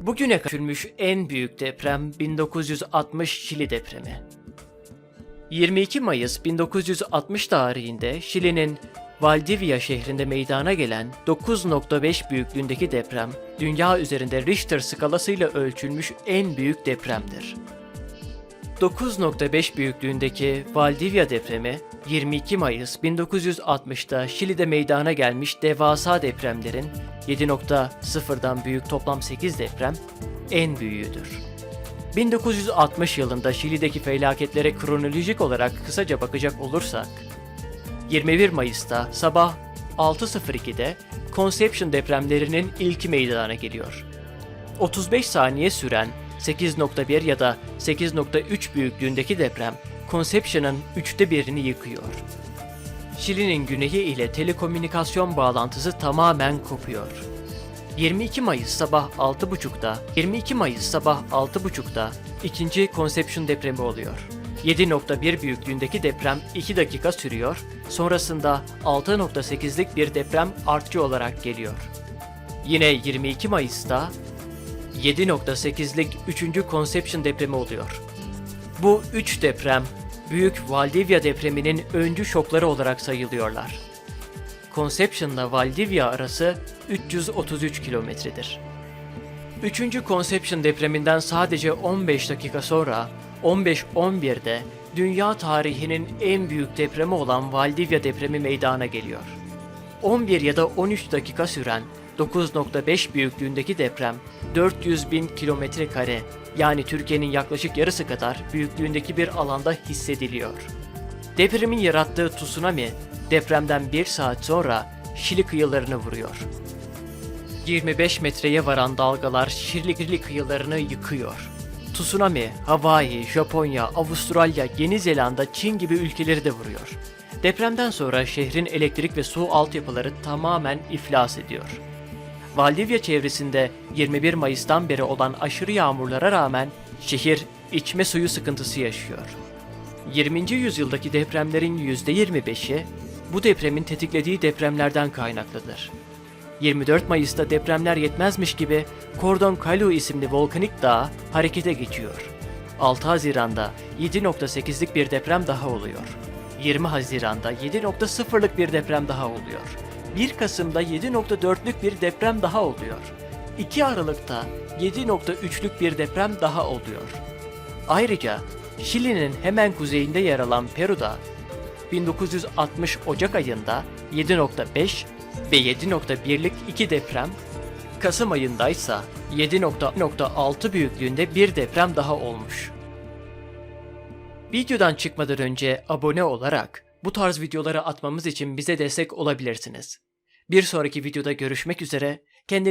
Bugüne görülmüş en büyük deprem 1960 Şili depremi. 22 Mayıs 1960 tarihinde Şili'nin Valdivia şehrinde meydana gelen 9.5 büyüklüğündeki deprem, dünya üzerinde Richter skalasıyla ölçülmüş en büyük depremdir. 9.5 büyüklüğündeki Valdivia depremi 22 Mayıs 1960'da Şili'de meydana gelmiş devasa depremlerin 7.0'dan büyük toplam 8 deprem en büyüğüdür. 1960 yılında Şili'deki felaketlere kronolojik olarak kısaca bakacak olursak 21 Mayıs'ta sabah 6.02'de Conception depremlerinin ilki meydana geliyor. 35 saniye süren 8.1 ya da 8.3 büyüklüğündeki deprem Conception'ın üçte birini yıkıyor. Şili'nin güneyi ile telekomünikasyon bağlantısı tamamen kopuyor. 22 Mayıs sabah 6.30'da 22 Mayıs sabah 6.30'da ikinci Conception depremi oluyor. 7.1 büyüklüğündeki deprem 2 dakika sürüyor. Sonrasında 6.8'lik bir deprem artçı olarak geliyor. Yine 22 Mayıs'ta 7.8'lik 3. Conception depremi oluyor. Bu 3 deprem Büyük Valdivia depreminin öncü şokları olarak sayılıyorlar. Conception'la Valdivia arası 333 kilometredir. 3. Conception depreminden sadece 15 dakika sonra 15-11'de dünya tarihinin en büyük depremi olan Valdivia depremi meydana geliyor. 11 ya da 13 dakika süren 9.5 büyüklüğündeki deprem 400 bin kilometre kare yani Türkiye'nin yaklaşık yarısı kadar büyüklüğündeki bir alanda hissediliyor. Depremin yarattığı tsunami depremden bir saat sonra Şili kıyılarını vuruyor. 25 metreye varan dalgalar Şili kıyılarını yıkıyor. Tsunami, Hawaii, Japonya, Avustralya, Yeni Zelanda, Çin gibi ülkeleri de vuruyor. Depremden sonra şehrin elektrik ve su altyapıları tamamen iflas ediyor. Valdivia çevresinde 21 Mayıs'tan beri olan aşırı yağmurlara rağmen şehir içme suyu sıkıntısı yaşıyor. 20. yüzyıldaki depremlerin %25'i bu depremin tetiklediği depremlerden kaynaklıdır. 24 Mayıs'ta depremler yetmezmiş gibi Cordon Kalu isimli volkanik dağ harekete geçiyor. 6 Haziran'da 7.8'lik bir deprem daha oluyor. 20 Haziran'da 7.0'lık bir deprem daha oluyor. 1 Kasım'da 7.4'lük bir deprem daha oluyor. 2 Aralık'ta 7.3'lük bir deprem daha oluyor. Ayrıca Şili'nin hemen kuzeyinde yer alan Peru'da 1960 Ocak ayında 7.5 ve 7.1'lik iki deprem, Kasım ayındaysa 7.6 büyüklüğünde bir deprem daha olmuş. Videodan çıkmadan önce abone olarak bu tarz videoları atmamız için bize destek olabilirsiniz. Bir sonraki videoda görüşmek üzere, kendinize